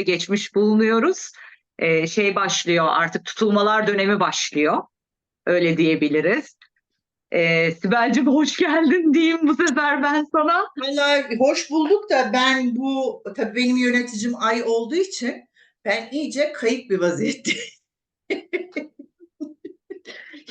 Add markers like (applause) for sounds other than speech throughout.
geçmiş bulunuyoruz. Ee, şey başlıyor artık tutulmalar dönemi başlıyor. Öyle diyebiliriz. Ee, Sibel'cim hoş geldin diyeyim bu sefer ben sana. Valla hoş bulduk da ben bu tabii benim yöneticim ay olduğu için ben iyice kayıp bir vaziyetteyim. (laughs)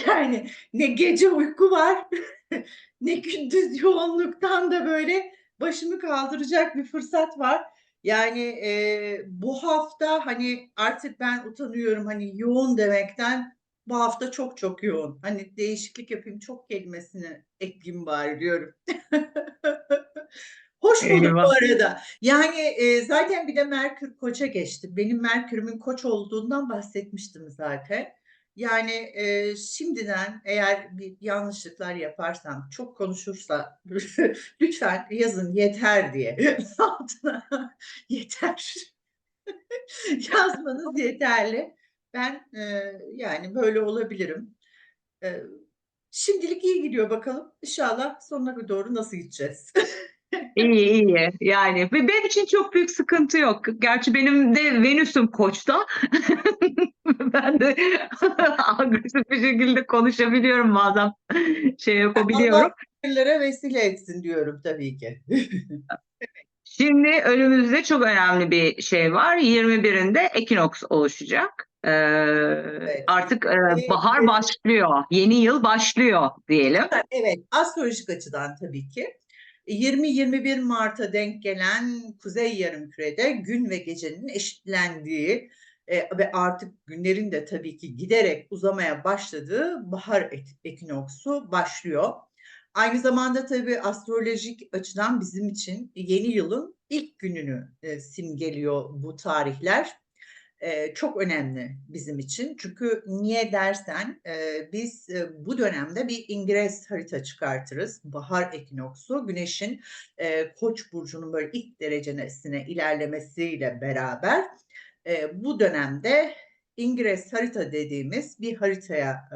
Yani ne gece uyku var (laughs) ne gündüz yoğunluktan da böyle başımı kaldıracak bir fırsat var. Yani e, bu hafta hani artık ben utanıyorum hani yoğun demekten bu hafta çok çok yoğun. Hani değişiklik yapayım çok kelimesini ekleyeyim bari diyorum. (laughs) Hoş bulduk Eyvah. bu arada. Yani e, zaten bir de Merkür Koç'a geçti. Benim Merkür'ümün Koç olduğundan bahsetmiştim zaten. Yani e, şimdiden eğer bir yanlışlıklar yaparsam, çok konuşursa (laughs) lütfen yazın yeter diye (laughs) altına (laughs) yeter yazmanız yeterli. Ben e, yani böyle olabilirim. E, şimdilik iyi gidiyor bakalım. İnşallah sonuna doğru nasıl gideceğiz? İyi iyi yani ve benim için çok büyük sıkıntı yok. Gerçi benim de Venüs'üm Koç'ta. (laughs) ben de (laughs) agresif bir şekilde konuşabiliyorum bazen şey yapabiliyorum. Allah vesile etsin diyorum tabii ki. (laughs) Şimdi önümüzde çok önemli bir şey var. 21'inde ekinoks oluşacak. Ee, Artık e, bahar başlıyor. Yeni yıl başlıyor diyelim. Evet, astrolojik açıdan tabii ki. 20-21 Mart'a denk gelen Kuzey Yarımküre'de gün ve gecenin eşitlendiği e, ve artık günlerin de tabii ki giderek uzamaya başladığı bahar ek- ekinoksu başlıyor. Aynı zamanda tabii astrolojik açıdan bizim için yeni yılın ilk gününü e, simgeliyor bu tarihler. Çok önemli bizim için. Çünkü niye dersen biz bu dönemde bir ingres harita çıkartırız. Bahar ekinoksu, güneşin koç burcunun böyle ilk derecesine ilerlemesiyle beraber bu dönemde ingres harita dediğimiz bir haritaya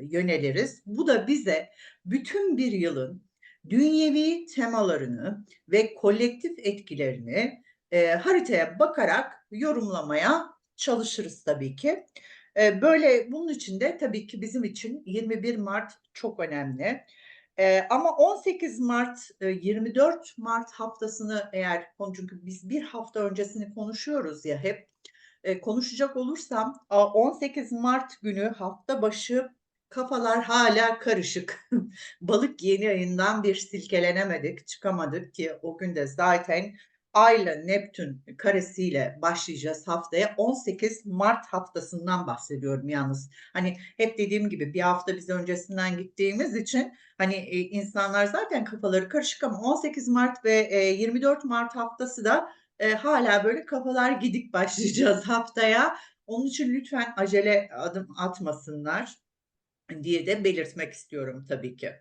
yöneliriz. Bu da bize bütün bir yılın dünyevi temalarını ve kolektif etkilerini e, haritaya bakarak yorumlamaya çalışırız tabii ki. E, böyle bunun için de tabii ki bizim için 21 Mart çok önemli. E, ama 18 Mart, e, 24 Mart haftasını eğer çünkü biz bir hafta öncesini konuşuyoruz ya hep e, konuşacak olursam a, 18 Mart günü hafta başı kafalar hala karışık. (laughs) Balık yeni ayından bir silkelenemedik, çıkamadık ki o gün de zaten Ayla Neptün karesiyle başlayacağız haftaya. 18 Mart haftasından bahsediyorum yalnız. Hani hep dediğim gibi bir hafta biz öncesinden gittiğimiz için hani e, insanlar zaten kafaları karışık ama 18 Mart ve e, 24 Mart haftası da e, hala böyle kafalar gidik (laughs) başlayacağız haftaya. Onun için lütfen acele adım atmasınlar diye de belirtmek istiyorum tabii ki.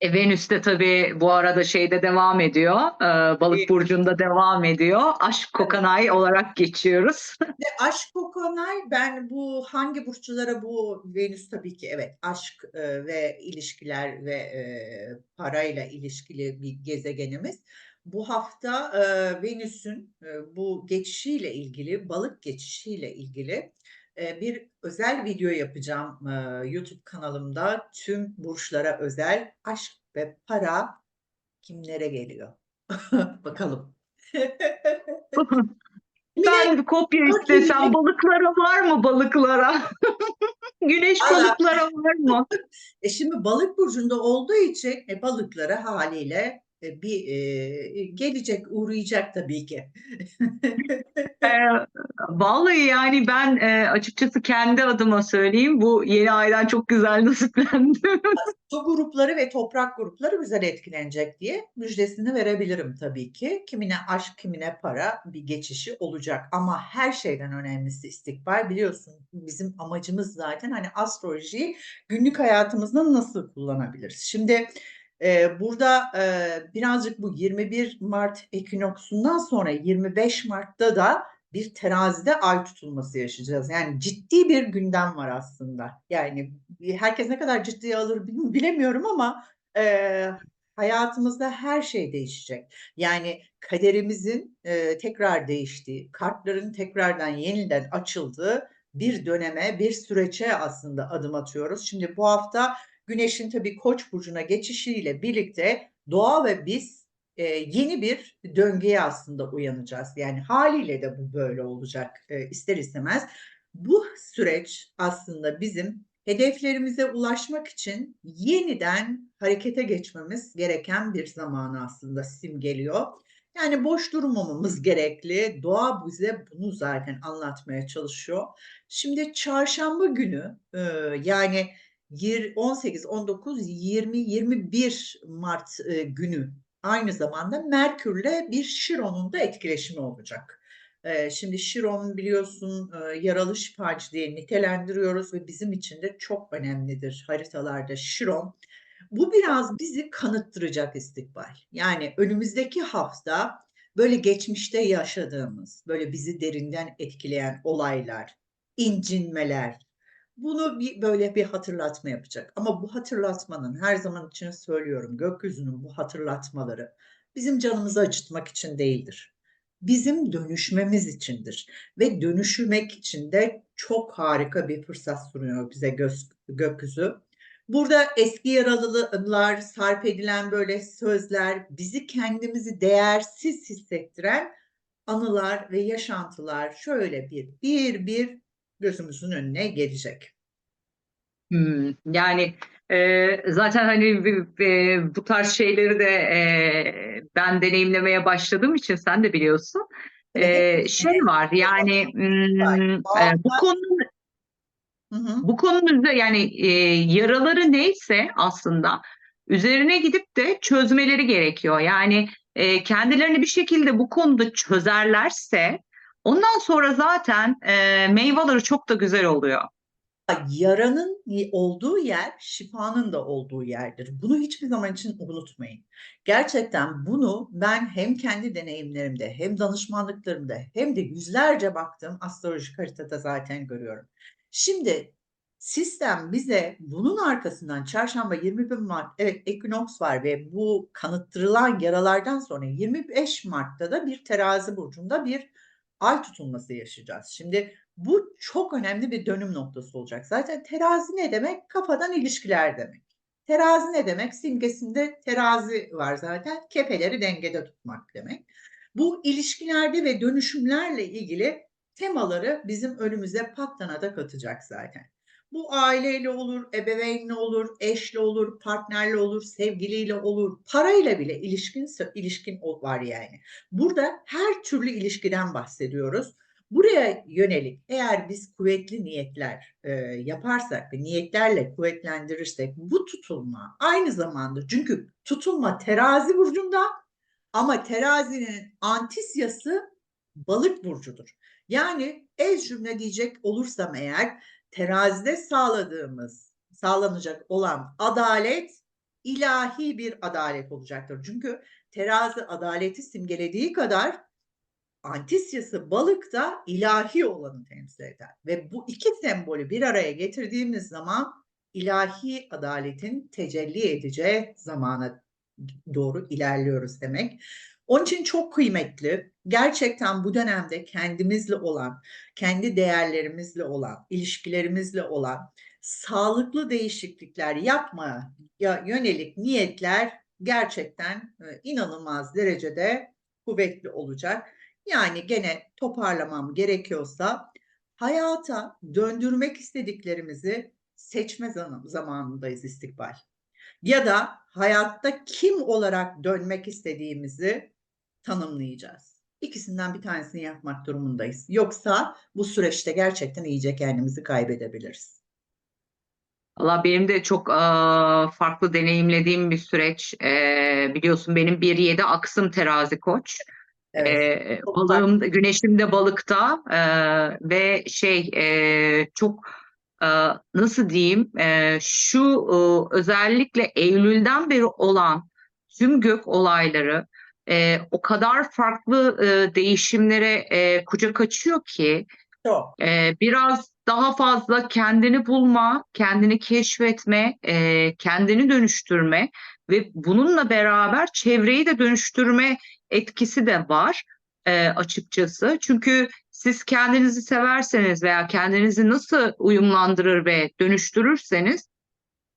E, Venüs de tabii bu arada şeyde devam ediyor. e, Balık burcunda devam ediyor. Aşk kokanay olarak geçiyoruz. Ve aşk kokonay ben bu hangi burçlara bu Venüs tabii ki evet aşk e, ve ilişkiler ve e, parayla ilişkili bir gezegenimiz. Bu hafta e, Venüs'ün e, bu geçişiyle ilgili balık geçişiyle ilgili e, bir özel video yapacağım e, YouTube kanalımda tüm burçlara özel aşk ve para kimlere geliyor? (laughs) Bakalım. (laughs) Ben bir kopya istesem balıklara var mı balıklara? (laughs) Güneş balıklara var mı? E şimdi balık burcunda olduğu için e, balıklara haliyle bir e, gelecek, uğrayacak tabii ki. Ee, (laughs) vallahi yani ben e, açıkçası kendi adıma söyleyeyim bu yeni aydan çok güzel (laughs) nasiplendim. Su grupları ve toprak grupları güzel etkilenecek diye müjdesini verebilirim tabii ki. Kimine aşk, kimine para bir geçişi olacak. Ama her şeyden önemlisi istikbal. Biliyorsun bizim amacımız zaten hani astrolojiyi günlük hayatımızda nasıl kullanabiliriz? Şimdi e, burada e, birazcık bu 21 Mart ekinoksundan sonra 25 Mart'ta da bir terazide ay tutulması yaşayacağız. Yani ciddi bir gündem var aslında. Yani herkes ne kadar ciddiye alır bil- bilemiyorum ama e, Hayatımızda her şey değişecek. Yani kaderimizin e, tekrar değiştiği, kartların tekrardan yeniden açıldığı bir döneme, bir süreçe aslında adım atıyoruz. Şimdi bu hafta Güneş'in tabii Koç burcuna geçişiyle birlikte doğa ve biz e, yeni bir döngüye aslında uyanacağız. Yani haliyle de bu böyle olacak e, ister istemez. Bu süreç aslında bizim hedeflerimize ulaşmak için yeniden harekete geçmemiz gereken bir zamanı aslında simgeliyor. Yani boş durmamamız gerekli. Doğa bize bunu zaten anlatmaya çalışıyor. Şimdi çarşamba günü e, yani 18, 19, 20, 21 Mart e, günü aynı zamanda Merkür'le bir Şiron'un da etkileşimi olacak. E, Şimdi Şiron biliyorsun e, yaralı şifacı diye nitelendiriyoruz ve bizim için de çok önemlidir haritalarda Şiron. Bu biraz bizi kanıttıracak istikbal. Yani önümüzdeki hafta böyle geçmişte yaşadığımız, böyle bizi derinden etkileyen olaylar, incinmeler, bunu bir böyle bir hatırlatma yapacak. Ama bu hatırlatmanın her zaman için söylüyorum, gökyüzünün bu hatırlatmaları bizim canımızı acıtmak için değildir. Bizim dönüşmemiz içindir ve dönüşmek için de çok harika bir fırsat sunuyor bize göz, gökyüzü. Burada eski yaralılıklar, sarf edilen böyle sözler, bizi kendimizi değersiz hissettiren anılar ve yaşantılar şöyle bir bir bir gözümüzün önüne gelecek. Hmm, yani e, zaten hani e, bu tarz şeyleri de e, ben deneyimlemeye başladığım için sen de biliyorsun. E, şey var yani hmm, e, bu konunun Hı hı. bu üzerine yani e, yaraları neyse aslında üzerine gidip de çözmeleri gerekiyor. Yani e, kendilerini bir şekilde bu konuda çözerlerse ondan sonra zaten e, meyveleri çok da güzel oluyor. Yaranın olduğu yer şifanın da olduğu yerdir. Bunu hiçbir zaman için unutmayın. Gerçekten bunu ben hem kendi deneyimlerimde hem danışmanlıklarımda hem de yüzlerce baktığım astrolojik haritada zaten görüyorum. Şimdi sistem bize bunun arkasından çarşamba 21 Mart evet ekinoks var ve bu kanıttırılan yaralardan sonra 25 Mart'ta da bir terazi burcunda bir ay tutulması yaşayacağız. Şimdi bu çok önemli bir dönüm noktası olacak. Zaten terazi ne demek? Kafadan ilişkiler demek. Terazi ne demek? Simgesinde terazi var zaten. Kepeleri dengede tutmak demek. Bu ilişkilerde ve dönüşümlerle ilgili temaları bizim önümüze patlana da katacak zaten. Bu aileyle olur, ebeveynle olur, eşle olur, partnerle olur, sevgiliyle olur, parayla bile ilişkin ilişkin var yani. Burada her türlü ilişkiden bahsediyoruz. Buraya yönelik eğer biz kuvvetli niyetler e, yaparsak ve niyetlerle kuvvetlendirirsek bu tutulma aynı zamanda çünkü tutulma terazi burcunda ama terazinin antisyası balık burcudur. Yani ez cümle diyecek olursam eğer terazide sağladığımız, sağlanacak olan adalet ilahi bir adalet olacaktır. Çünkü terazi adaleti simgelediği kadar antisyası balık da ilahi olanı temsil eder. Ve bu iki sembolü bir araya getirdiğimiz zaman ilahi adaletin tecelli edeceği zamana doğru ilerliyoruz demek. Onun için çok kıymetli. Gerçekten bu dönemde kendimizle olan, kendi değerlerimizle olan, ilişkilerimizle olan sağlıklı değişiklikler yapmaya yönelik niyetler gerçekten e, inanılmaz derecede kuvvetli olacak. Yani gene toparlamam gerekiyorsa hayata döndürmek istediklerimizi seçme zam- zamanındayız istikbal. Ya da hayatta kim olarak dönmek istediğimizi tanımlayacağız. İkisinden bir tanesini yapmak durumundayız. Yoksa bu süreçte gerçekten iyice kendimizi kaybedebiliriz. Valla benim de çok eee, farklı deneyimlediğim bir süreç. Eee, biliyorsun benim 1.7 aksım terazi koç. Evet. Çok balığım, güneşim de balıkta eee, ve şey eee, çok eee, nasıl diyeyim eee, şu eee, özellikle Eylül'den beri olan tüm gök olayları eee, o kadar farklı eee, değişimlere eee, kucak açıyor ki Çok. ee, biraz daha fazla kendini bulma, kendini keşfetme, e, kendini dönüştürme ve bununla beraber çevreyi de dönüştürme etkisi de var e, açıkçası. Çünkü siz kendinizi severseniz veya kendinizi nasıl uyumlandırır ve dönüştürürseniz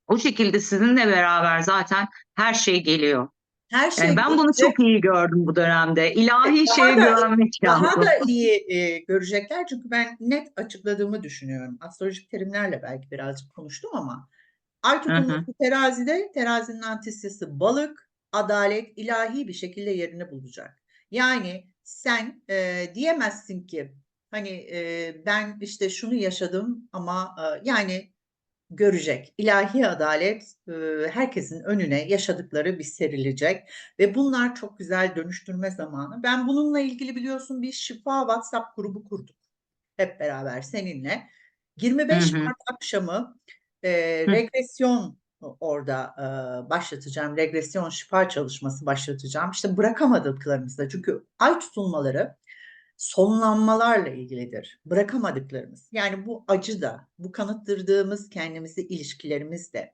o şekilde sizinle beraber zaten her şey geliyor. Her şey Yani ben bunu gelecek. çok iyi gördüm bu dönemde. İlahi Daha şeye güvenmek Daha lazım. da iyi e, görecekler çünkü ben net açıkladığımı düşünüyorum. Astrolojik terimlerle belki birazcık konuştum ama ay tutulması terazide, terazinin antisesi balık, adalet ilahi bir şekilde yerini bulacak. Yani sen e, diyemezsin ki hani e, ben işte şunu yaşadım ama e, yani görecek. İlahi adalet e, herkesin önüne yaşadıkları bir serilecek ve bunlar çok güzel dönüştürme zamanı. Ben bununla ilgili biliyorsun bir şifa WhatsApp grubu kurduk hep beraber seninle. 25 Hı hı. Mart akşamı e, regresyon orada e, başlatacağım. Regresyon şifa çalışması başlatacağım. İşte bırakamadıklarımızda çünkü ay tutulmaları sonlanmalarla ilgilidir. Bırakamadıklarımız. Yani bu acı da, bu kanıttırdığımız kendimizi ilişkilerimiz de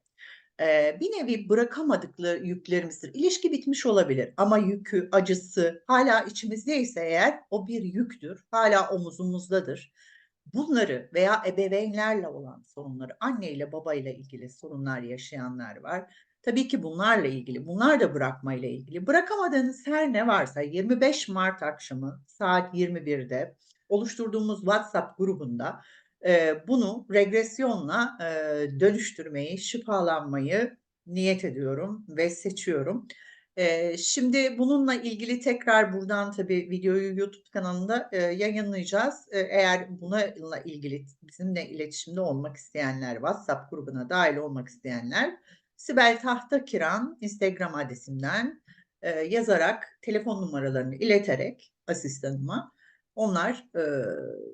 bir nevi bırakamadıkları yüklerimizdir. İlişki bitmiş olabilir ama yükü, acısı hala içimizdeyse eğer o bir yüktür. Hala omuzumuzdadır. Bunları veya ebeveynlerle olan sorunları, anneyle babayla ilgili sorunlar yaşayanlar var. Tabii ki bunlarla ilgili, bunlar da bırakmayla ilgili. Bırakamadığınız her ne varsa 25 Mart akşamı saat 21'de oluşturduğumuz WhatsApp grubunda e, bunu regresyonla e, dönüştürmeyi, şifalanmayı niyet ediyorum ve seçiyorum. E, şimdi bununla ilgili tekrar buradan tabii videoyu YouTube kanalında e, yayınlayacağız. E, eğer bununla ilgili bizimle iletişimde olmak isteyenler, WhatsApp grubuna dahil olmak isteyenler Sibel Tahtakiran Instagram adresimden e, yazarak telefon numaralarını ileterek asistanıma onlar e,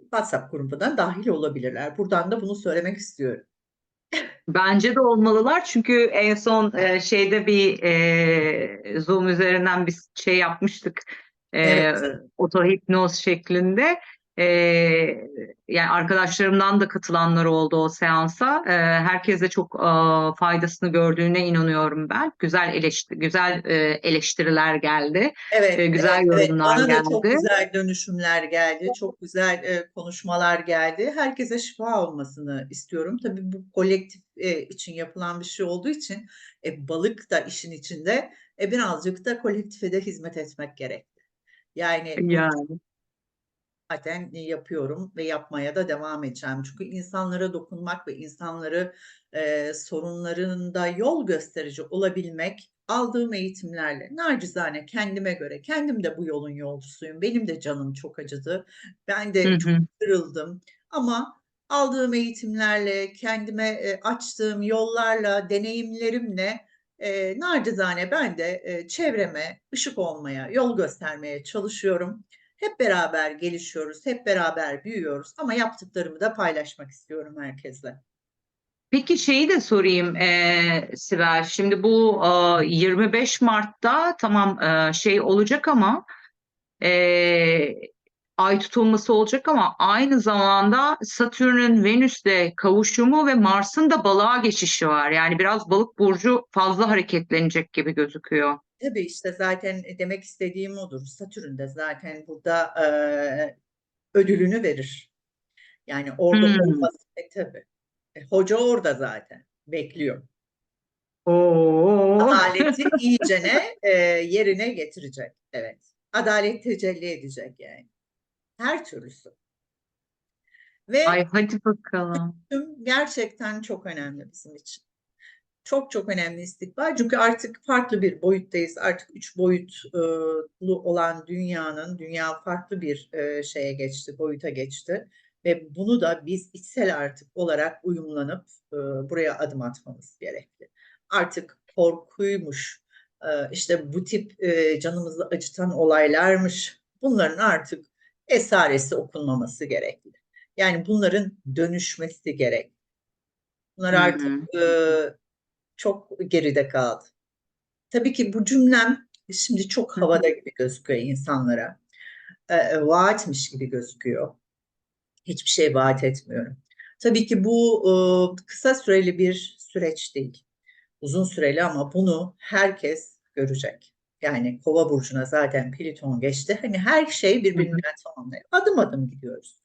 WhatsApp grubuna dahil olabilirler. Buradan da bunu söylemek istiyorum. Bence de olmalılar çünkü en son e, şeyde bir e, Zoom üzerinden bir şey yapmıştık. E, Evet. otohipnoz şeklinde. E, yani arkadaşlarımdan da katılanlar oldu o seansa. E, herkes de çok e, faydasını gördüğüne inanıyorum ben. Güzel eleştiri, güzel e, eleştiriler geldi. Evet, E, güzel evet, evet. yorumlar Bana da çok geldi. güzel dönüşümler geldi, çok güzel e, konuşmalar geldi. Herkese şifa olmasını istiyorum. Tabii bu kolektif e, için yapılan bir şey olduğu için e, balık da işin içinde e, birazcık da kolektife de hizmet etmek gerekli. Yani Yani. Zaten yapıyorum ve yapmaya da devam edeceğim. Çünkü insanlara dokunmak ve insanları e, sorunlarında yol gösterici olabilmek aldığım eğitimlerle nacizane kendime göre kendim de bu yolun yolcusuyum. Benim de canım çok acıdı. Ben Hı de çok hı. kırıldım. Ama aldığım eğitimlerle, kendime e, açtığım yollarla, deneyimlerimle e, nacizane ben de e, çevreme ışık olmaya, yol göstermeye çalışıyorum. Hep beraber gelişiyoruz, hep beraber büyüyoruz ama yaptıklarımı da paylaşmak istiyorum herkesle. Peki şeyi de sorayım eee Sibel. Şimdi bu eee, 25 Mart'ta tamam eee, şey olacak ama eee, ay tutulması olacak ama aynı zamanda Satürn'ün Venüs'le kavuşumu ve Mars'ın da balığa geçişi var. Yani biraz balık burcu fazla hareketlenecek gibi gözüküyor. Tabii işte zaten demek istediğim odur. Satürn de zaten burada eee, ödülünü verir. Yani orada Hmm. olması e, tabii. E, hoca orada zaten bekliyor. Oo. Adaleti (laughs) iyicene e, yerine getirecek. Evet. Adalet tecelli edecek yani. Her türlüsü. Ve Ay hadi bakalım. gerçekten çok önemli bizim için. Çok çok önemli istikbal. Çünkü artık farklı bir boyuttayız. Artık üç boyutlu olan dünyanın, dünya farklı bir e, şeye geçti, boyuta geçti. Ve bunu da biz içsel artık olarak uyumlanıp e, buraya adım atmamız gerekli. Artık korkuymuş, e, işte bu tip canımızı acıtan olaylarmış. Bunların artık esaresi okunmaması gerekli. Yani bunların dönüşmesi gerek. Bunlar Hı artık hı. e, çok geride kaldı. Tabii ki bu cümlem şimdi çok havada gibi gözüküyor insanlara. E, vaatmiş gibi gözüküyor. Hiçbir şey vaat etmiyorum. Tabii ki bu e, kısa süreli bir süreç değil. uzun süreli ama bunu herkes görecek. Yani Kova burcuna zaten Plüton geçti. Hani her şey birbirinden tamamlıyor. Adım adım gidiyoruz.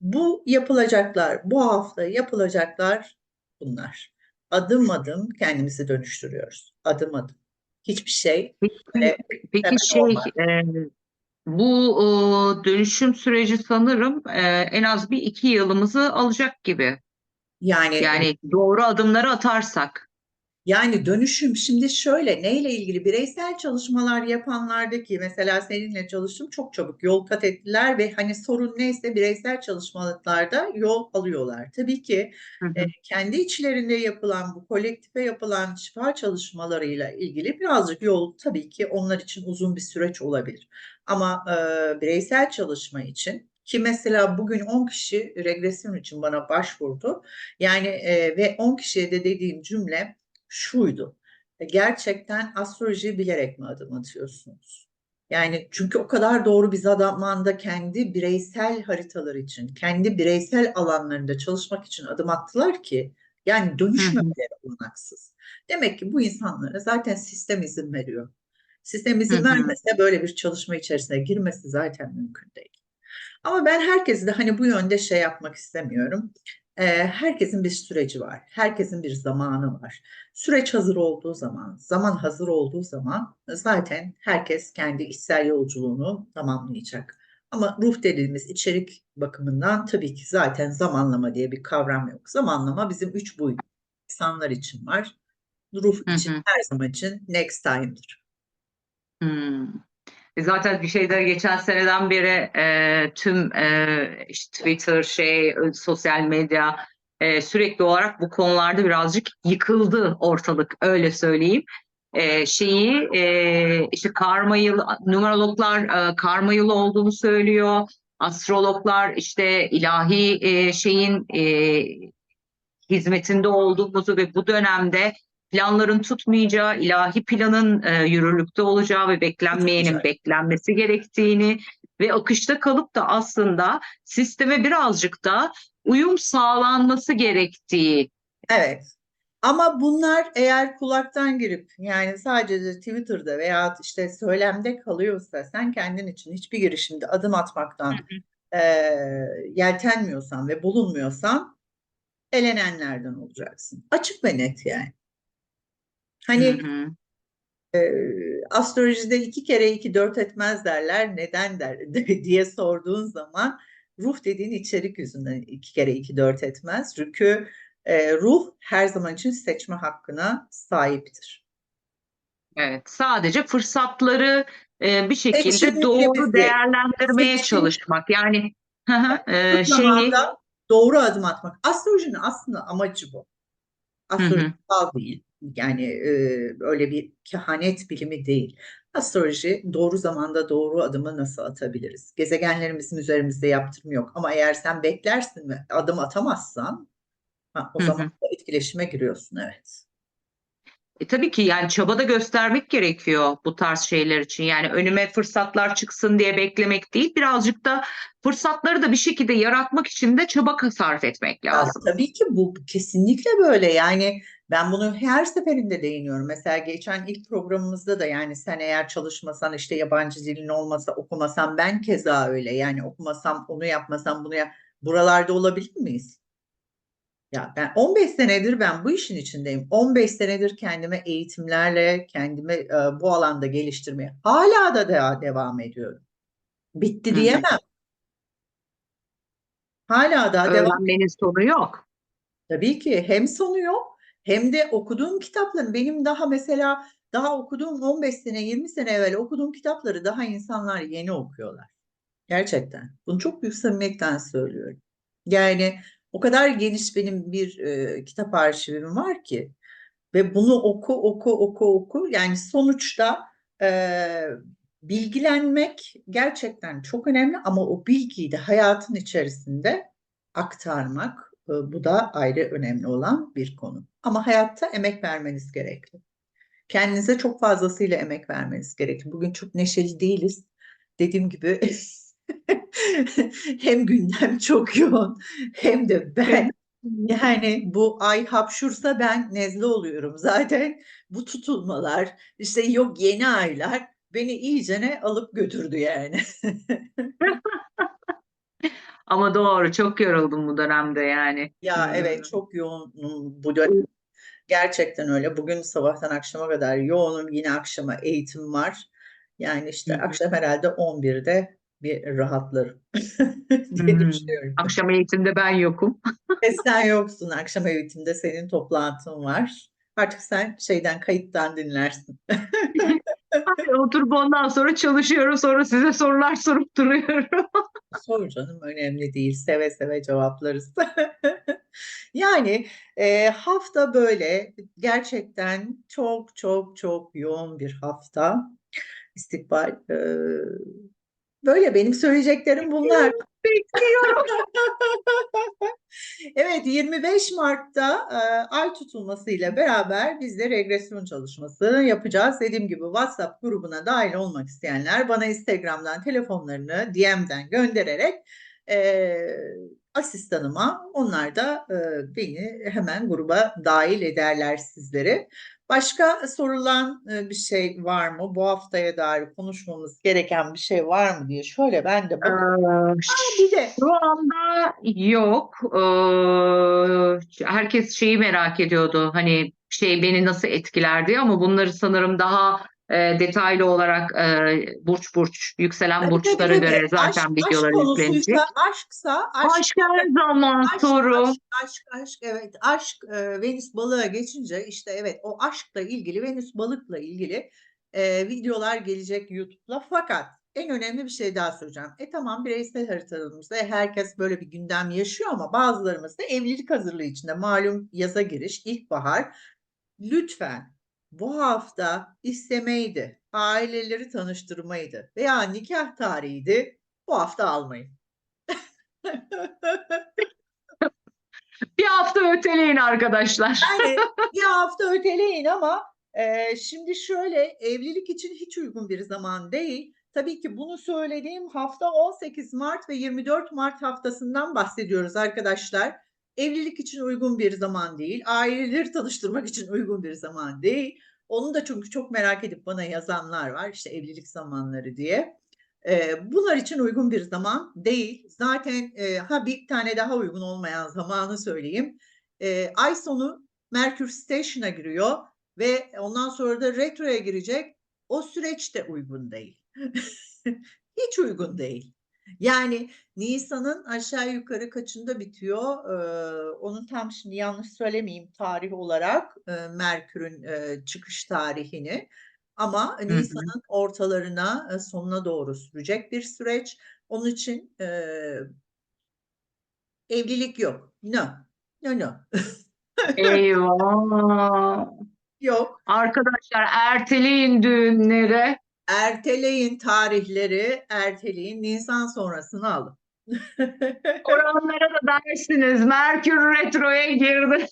Bu yapılacaklar, bu hafta yapılacaklar bunlar. Adım adım kendimizi dönüştürüyoruz. Adım adım. Hiçbir şey Peki, Evet, peki şey olmaz. e, bu e, dönüşüm süreci sanırım e, en az bir iki yılımızı alacak gibi. yani Yani doğru adımları atarsak. Yani dönüşüm şimdi şöyle neyle ilgili bireysel çalışmalar yapanlardaki mesela seninle çalıştım çok çabuk yol kat ettiler ve hani sorun neyse bireysel çalışmalarda yol alıyorlar. Tabii ki Hı e, hı. kendi içlerinde yapılan bu kolektife yapılan şifa çalışmalarıyla ilgili birazcık yol tabii ki onlar için uzun bir süreç olabilir. Ama e, bireysel çalışma için ki mesela bugün 10 kişi regresyon için bana başvurdu. Yani e, ve 10 kişiye de dediğim cümle şuydu. "E, Gerçekten astrolojiyi bilerek mi adım atıyorsunuz? Yani çünkü o kadar doğru bir zamanda kendi bireysel haritaları için, kendi bireysel alanlarında çalışmak için adım attılar ki yani dönüşmemeleri olanaksız. Demek ki bu insanlara zaten sistem izin veriyor. Sistem izin vermese böyle bir çalışma içerisine girmesi zaten mümkün değil. Ama ben herkesi de hani bu yönde şey yapmak istemiyorum. Herkesin bir süreci var. Herkesin bir zamanı var. Süreç hazır olduğu zaman, zaman hazır olduğu zaman zaten herkes kendi içsel yolculuğunu tamamlayacak. Ama ruh dediğimiz içerik bakımından tabii ki zaten zamanlama diye bir kavram yok. Zamanlama bizim üç boyutlu insanlar için var. Ruh Hı için hı. her zaman için next time'dır. Hmm. E Zaten bir şeyler geçen seneden beri e, tüm e, işte Twitter, şey, ö- sosyal medya e, sürekli olarak bu konularda birazcık yıkıldı ortalık öyle söyleyeyim. E, şeyi e, işte karma yılı, numerologlar e, karma yılı olduğunu söylüyor. Astrologlar işte ilahi e, şeyin e, hizmetinde olduğumuzu ve bu dönemde planların tutmayacağı, ilahi planın e, yürürlükte olacağı ve beklenmeyenin beklenmesi gerektiğini ve akışta kalıp da aslında sisteme birazcık da uyum sağlanması gerektiği. Evet. Ama bunlar eğer kulaktan girip yani sadece Twitter'da veya işte söylemde kalıyorsa sen kendin için hiçbir girişimde adım atmaktan eee, yeltenmiyorsan ve bulunmuyorsan elenenlerden olacaksın. Açık ve net yani. Hani Hı hı. eee, astrolojide iki kere iki dört etmez derler. Neden der (laughs) diye sorduğun zaman ruh dediğin içerik yüzünden iki kere iki dört etmez. Çünkü e, ruh her zaman için seçme hakkına sahiptir. Evet, sadece fırsatları e, bir şekilde Seçimli doğru değerlendirmeye seçim- çalışmak. Yani e, şeyi doğru adım atmak. Astrolojinin aslında amacı bu. Astroloji Hı hı. fal değil. Yani e, öyle bir kehanet bilimi değil. Astroloji doğru zamanda doğru adımı nasıl atabiliriz? Gezegenlerimizin üzerimizde yaptırım yok. Ama eğer sen beklersin ve adım atamazsan ha, o zaman da etkileşime giriyorsun. Evet. E, tabii ki yani çabada göstermek gerekiyor bu tarz şeyler için. Yani önüme fırsatlar çıksın diye beklemek değil, birazcık da fırsatları da bir şekilde yaratmak için de çaba sarf etmek Ya lazım. tabii ki bu kesinlikle böyle yani ben bunu her seferinde değiniyorum. Mesela geçen ilk programımızda da yani sen eğer çalışmasan işte yabancı dilin olmasa okumasan ben keza öyle yani okumasam onu yapmasam bunu yap buralarda olabilir miyiz? Ya ben 15 senedir ben bu işin içindeyim. 15 senedir kendime eğitimlerle kendimi e, bu alanda geliştirmeye hala da de- devam ediyorum. Bitti diyemem. Hala daha devam Öğrenmenin sonu yok. Tabii ki hem sonu yok hem de okuduğum kitapların benim daha mesela daha okuduğum 15 sene 20 sene evvel okuduğum kitapları daha insanlar yeni okuyorlar. Gerçekten. Bunu çok büyük samimiyetten söylüyorum. Yani o kadar geniş benim bir e, kitap arşivim var ki ve bunu oku oku oku oku yani sonuçta e, bilgilenmek gerçekten çok önemli ama o bilgiyi de hayatın içerisinde aktarmak bu da ayrı önemli olan bir konu. Ama hayatta emek vermeniz gerekli. Kendinize çok fazlasıyla emek vermeniz gerekli. Bugün çok neşeli değiliz. Dediğim gibi (laughs) hem gündem çok yoğun hem de ben Yani bu ay hapşursa ben nezle oluyorum. Zaten bu tutulmalar, işte yok yeni aylar beni iyicene alıp götürdü yani. (laughs) Ama doğru çok yoruldum bu dönemde yani. Ya Hmm. evet çok yoğunum bu dönem. Gerçekten öyle. Bugün sabahtan akşama kadar yoğunum. Yine akşama eğitim var. Yani işte akşam herhalde 11'de bir rahatlarım (laughs) diye Hmm. düşünüyorum. Akşam eğitimde ben yokum. (laughs) E sen yoksun. Akşam eğitimde senin toplantın var. Artık sen şeyden kayıttan dinlersin. (laughs) Hadi Oturup ondan sonra çalışıyorum. Sonra size sorular sorup duruyorum. Sor canım önemli değil. Seve seve cevaplarız. (laughs) Yani e, hafta böyle gerçekten çok çok çok yoğun bir hafta. İstikbal. e, böyle benim söyleyeceklerim bunlar. (laughs) Bekliyorum. Evet 25 Mart'ta e, ay tutulmasıyla beraber biz de regresyon çalışması yapacağız. Dediğim gibi WhatsApp grubuna dahil olmak isteyenler bana Instagram'dan telefonlarını DM'den göndererek e, asistanıma onlar da e, beni hemen gruba dahil ederler sizleri. Başka sorulan e, bir şey var mı? Bu haftaya dair konuşmamız gereken bir şey var mı diye şöyle ben de bakıyorum. Ee, Bir de Şu anda yok. Ee, herkes şeyi merak ediyordu. Hani şey beni nasıl etkiler diye ama bunları sanırım daha e, detaylı olarak e, burç burç yükselen Tabii, burçlara tabii. göre Aşk, zaten aşk videolar yüklenecek. konusuysa, aşksa, aşk, Aşk her zaman aşk, soru. aşk, aşk, aşk, evet. Aşk, e, Venüs balığa geçince işte evet o aşkla ilgili, Venüs balıkla ilgili e, videolar gelecek YouTube'la. Fakat en önemli bir şey daha söyleyeceğim. E tamam bireysel haritalarımızda herkes böyle bir gündem yaşıyor ama bazılarımız da evlilik hazırlığı içinde. Malum yaza giriş, ilkbahar. Lütfen bu hafta istemeydi, aileleri tanıştırmaydı veya nikah tarihiydi bu hafta almayın. (laughs) Bir hafta öteleyin arkadaşlar. Yani (laughs) bir hafta öteleyin ama e, şimdi şöyle evlilik için hiç uygun bir zaman değil. Tabii ki bunu söylediğim hafta 18 Mart ve 24 Mart haftasından bahsediyoruz arkadaşlar. Evlilik için uygun bir zaman değil. Aileleri tanıştırmak için uygun bir zaman değil. Onu da çünkü çok merak edip bana yazanlar var işte evlilik zamanları diye. Ee, bunlar için uygun bir zaman değil. Zaten e, ha bir tane daha uygun olmayan zamanı söyleyeyim. Ee, ay sonu Merkür Station'a giriyor ve ondan sonra da retroya girecek. O süreç de uygun değil. (laughs) Hiç uygun değil. Yani Nisan'ın aşağı yukarı kaçında bitiyor? Ee, onu tam şimdi yanlış söylemeyeyim tarih olarak e, Merkür'ün e, çıkış tarihini. Ama. Nisan'ın ortalarına e, sonuna doğru sürecek bir süreç. Onun için e, evlilik yok. No. No no. Eyvah. (laughs) Yok. Arkadaşlar erteleyin düğünleri. Erteleyin tarihleri, erteleyin Nisan sonrasını alın. (laughs) Oranlara da dersiniz. Merkür retroya girdi.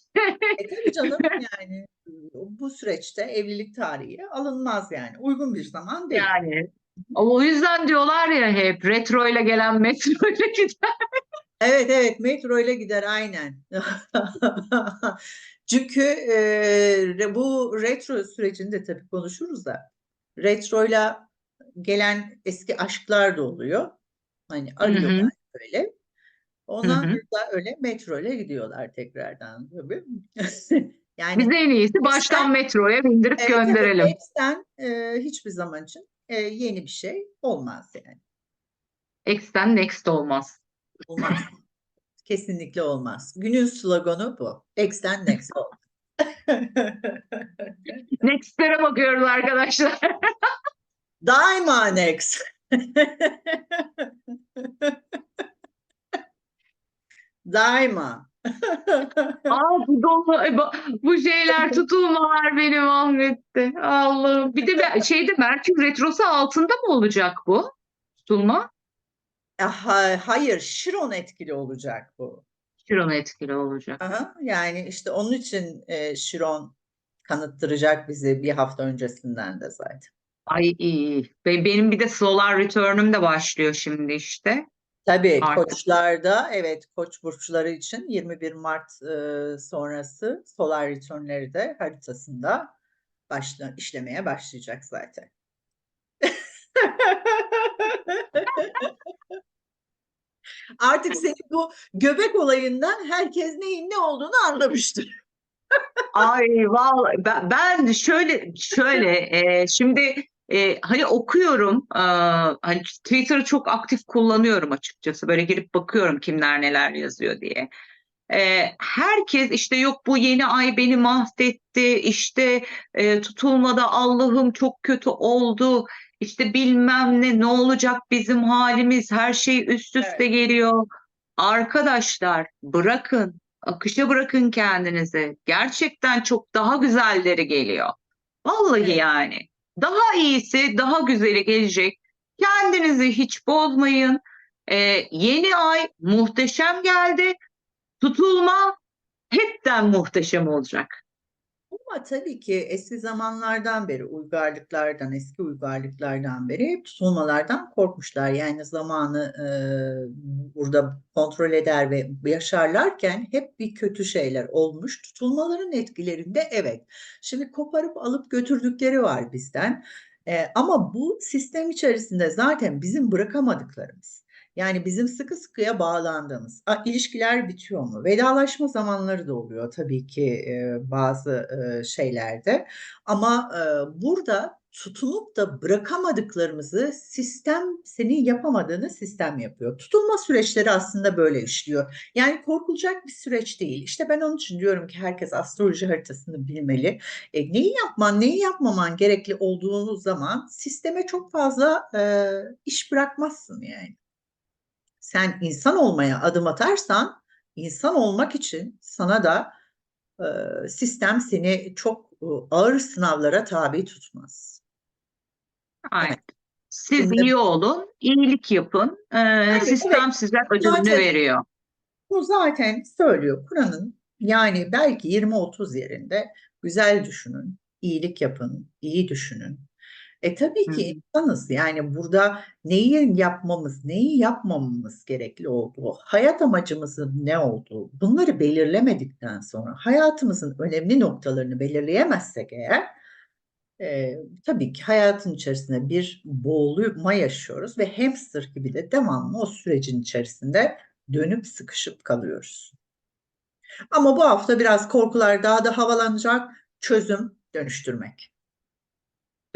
E tabii canım yani bu süreçte evlilik tarihi alınmaz yani. Uygun bir zaman değil. Yani o yüzden diyorlar ya hep retro ile gelen metro ile gider. Evet evet metro ile gider aynen. (laughs) Çünkü e, bu retro sürecinde tabii konuşuruz da retroyla gelen eski aşklar da oluyor. Hani arıyorlar öyle. Ondan Hı hı. da öyle metro ile gidiyorlar tekrardan tabii. (laughs) Yani Biz en iyisi baştan metroya bindirip evet evet gönderelim. Ex'ten e, hiçbir zaman için e, yeni bir şey olmaz yani. X'ten next olmaz. Olmaz. Kesinlikle olmaz. Günün sloganı bu. Ex'ten next (laughs) ol. (laughs) Next'lere bakıyoruz arkadaşlar. (laughs) Daima next. (laughs) Daima. Aa, bu, dolu, bu- şeyler tutulmalar beni mahvetti. Allah'ım. Bir de şeyde Merkür retrosu altında mı olacak bu tutulma? Ha- Hayır, Şiron etkili olacak bu. Chiron etkili olacak. Aha, yani işte onun için e, Şiron kanıttıracak bizi bir hafta öncesinden de zaten. Ay iyi. Be- Benim bir de Solar Return'üm de başlıyor şimdi işte. Tabii Artık. koçlarda evet koç burçları için 21 Mart e, sonrası solar returnleri de haritasında başla, işlemeye başlayacak zaten. (laughs) Artık senin bu göbek olayından herkes neyin ne olduğunu anlamıştır. (laughs) Ay vallahi ben, ben şöyle şöyle e, şimdi e, hani okuyorum e, hani Twitter'ı çok aktif kullanıyorum açıkçası böyle girip bakıyorum kimler neler yazıyor diye. E, herkes işte yok bu yeni ay beni mahvetti işte e, tutulmada Allah'ım çok kötü oldu işte bilmem ne ne olacak bizim halimiz her şey üst üste Evet. geliyor. Arkadaşlar bırakın akışa bırakın kendinizi. Gerçekten çok daha güzelleri geliyor. Vallahi Evet. yani. Daha iyisi, daha güzeli gelecek. Kendinizi hiç bozmayın. Ee, yeni ay muhteşem geldi. Tutulma hepten muhteşem olacak. Ama tabii ki eski zamanlardan beri uygarlıklardan, eski uygarlıklardan beri tutulmalardan korkmuşlar. Yani zamanı e, burada kontrol eder ve yaşarlarken hep bir kötü şeyler olmuş. Tutulmaların etkilerinde evet. Şimdi koparıp alıp götürdükleri var bizden. E, ama bu sistem içerisinde zaten bizim bırakamadıklarımız. Yani bizim sıkı sıkıya bağlandığımız a, ilişkiler bitiyor mu? Vedalaşma zamanları da oluyor tabii ki e, bazı e, şeylerde. Ama e, burada tutunup da bırakamadıklarımızı sistem senin yapamadığını sistem yapıyor. Tutulma süreçleri aslında böyle işliyor. Yani korkulacak bir süreç değil. İşte ben onun için diyorum ki herkes astroloji haritasını bilmeli. E, neyi yapman, neyi yapmaman gerekli olduğunu zaman sisteme çok fazla e, iş bırakmazsın yani sen insan olmaya adım atarsan insan olmak için sana da e, sistem seni çok e, ağır sınavlara tabi tutmaz. Aynen. Siz Şimdi- iyi olun, iyilik yapın. Ee, sistem evet. size ödülünü Zaten- veriyor. Bu zaten söylüyor Kur'an'ın yani belki 20-30 yerinde güzel düşünün, iyilik yapın, iyi düşünün. E tabii ki Hı. insanız yani burada neyi yapmamız, neyi yapmamamız gerekli olduğu, hayat amacımızın ne olduğu bunları belirlemedikten sonra hayatımızın önemli noktalarını belirleyemezsek eğer e, tabii ki hayatın içerisinde bir boğulma yaşıyoruz ve hamster gibi de devamlı o sürecin içerisinde dönüp sıkışıp kalıyoruz. Ama bu hafta biraz korkular daha da havalanacak. Çözüm dönüştürmek.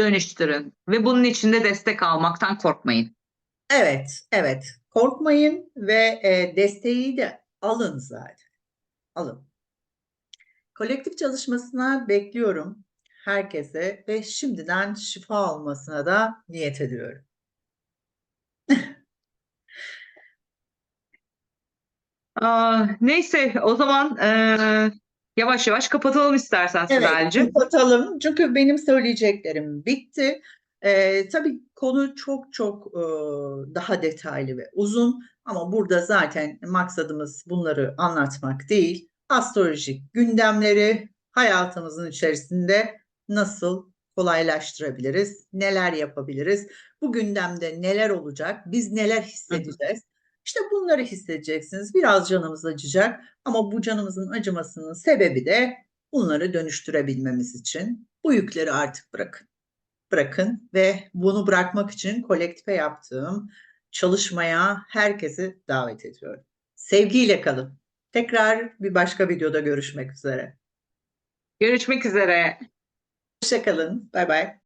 Dönüştürün ve bunun için de destek almaktan korkmayın. Evet, evet. Korkmayın ve e, desteği de alın zaten. Alın. Kolektif çalışmasına bekliyorum herkese ve şimdiden şifa almasına da niyet ediyorum. Aa, neyse o zaman eee, yavaş yavaş kapatalım istersen Evet, Sibel'cim. kapatalım. Çünkü benim söyleyeceklerim bitti. Ee, tabii konu çok çok e, daha detaylı ve uzun ama burada zaten maksadımız bunları anlatmak değil. Astrolojik gündemleri hayatımızın içerisinde nasıl kolaylaştırabiliriz, neler yapabiliriz, bu gündemde neler olacak, biz neler hissedeceğiz. İşte bunları hissedeceksiniz. Biraz canımız acıyacak ama bu canımızın acımasının sebebi de bunları dönüştürebilmemiz için bu yükleri artık bırakın. Bırakın ve bunu bırakmak için kolektife yaptığım çalışmaya herkesi davet ediyorum. Sevgiyle kalın. Tekrar bir başka videoda görüşmek üzere. Görüşmek üzere. Hoşça kalın. Bay bay.